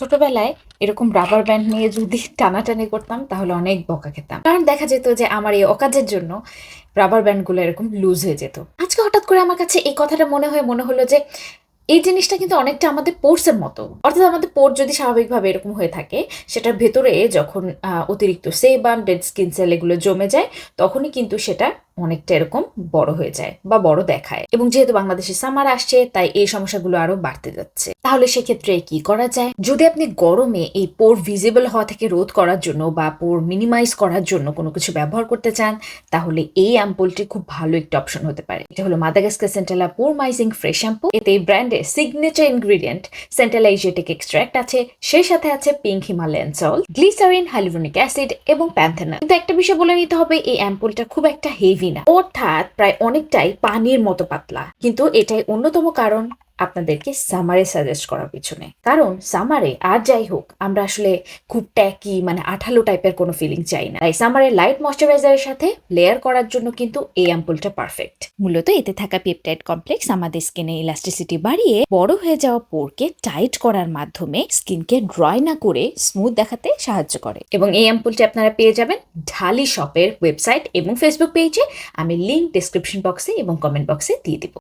ছোটবেলায় এরকম rubber band নিয়ে যদি টানাটানি করতাম, তাহলে অনেক বকা খেতাম। কারণ দেখা যেত যে আমার এই অকাজের জন্য রাবার ব্যান্ডগুলো এরকম লুজ হয়ে যেত। আজকে হঠাৎ করে আমার কাছে এই কথাটা মনে হয়ে, মনে হলো যে এই জিনিসটা কিন্তু অনেকটা আমাদের পোর্সের মতো। অর্থাৎ আমাদের পোর্ট যদি স্বাভাবিকভাবে এরকম হয়ে থাকে, সেটার ভেতরে যখন অতিরিক্ত সেবাম ডেড স্কিন সেল এগুলো জমে যায়, তখনই কিন্তু সেটা অনেকটা এরকম বড় হয়ে যায় বা বড় দেখায়। এবং যেহেতু বাংলাদেশে সামার আসছে, তাই এই সমস্যাগুলো আরও বাড়তে যাচ্ছে। তাহলে সেক্ষেত্রে কি করা যায়? যদি আপনি গরমে এই পোর ভিজিবল হওয়া থেকে রোধ করার জন্য বা পোর মিনিমাইজ করার জন্য কোনো কিছু ব্যবহার করতে চান, তাহলে এই অ্যাম্পুলটি খুব ভালো একটি অপশন হতে পারে। এটা হলো Madagascar centella pore minimizing fresh shampoo এতে এই ব্র্যান্ডের signature ingredient centella asiatica extract আছে, সেই সাথে আছে pink Himalayan salt glycerin hyaluronic acid এবং প্যান্থেনা কিন্তু একটা বিষয় বলে নিতে হবে, এই অ্যাম্পুলটা খুব একটা হেভি না। অর্থাৎ প্রায় অনেকটাই পানির মতো পাতলা। কিন্তু এটাই অন্যতম কারণ। আপনাদেরকে সামারে সাজেস্ট করার পিছনে। কারণ সামারে আর যাই হোক, আমরা আসলে খুব ট্যাকি মানে আঠালো টাইপের কোনো ফিলিং চাই না। তাই সামারে লাইট ময়শ্চারাইজারের সাথে লেয়ার করার জন্য কিন্তু এই অ্যাম্পুলটা পারফেক্ট মূলত এতে থাকা পেপটাইড কমপ্লেক্স আমাদের স্কিনে ইলাস্টিসিটি বাড়িয়ে বড় হয়ে যাওয়া পোরকে টাইট করার মাধ্যমে স্কিনকে ড্রয় না করে স্মুথ দেখাতে সাহায্য করে। এবং এই অ্যাম্পুলটি আপনারা পেয়ে যাবেন ঢালি শপের ওয়েবসাইট এবং ফেসবুক পেজে আমি লিঙ্ক ডিসক্রিপশন বক্সে এবং কমেন্ট বক্সে দিয়ে দিব।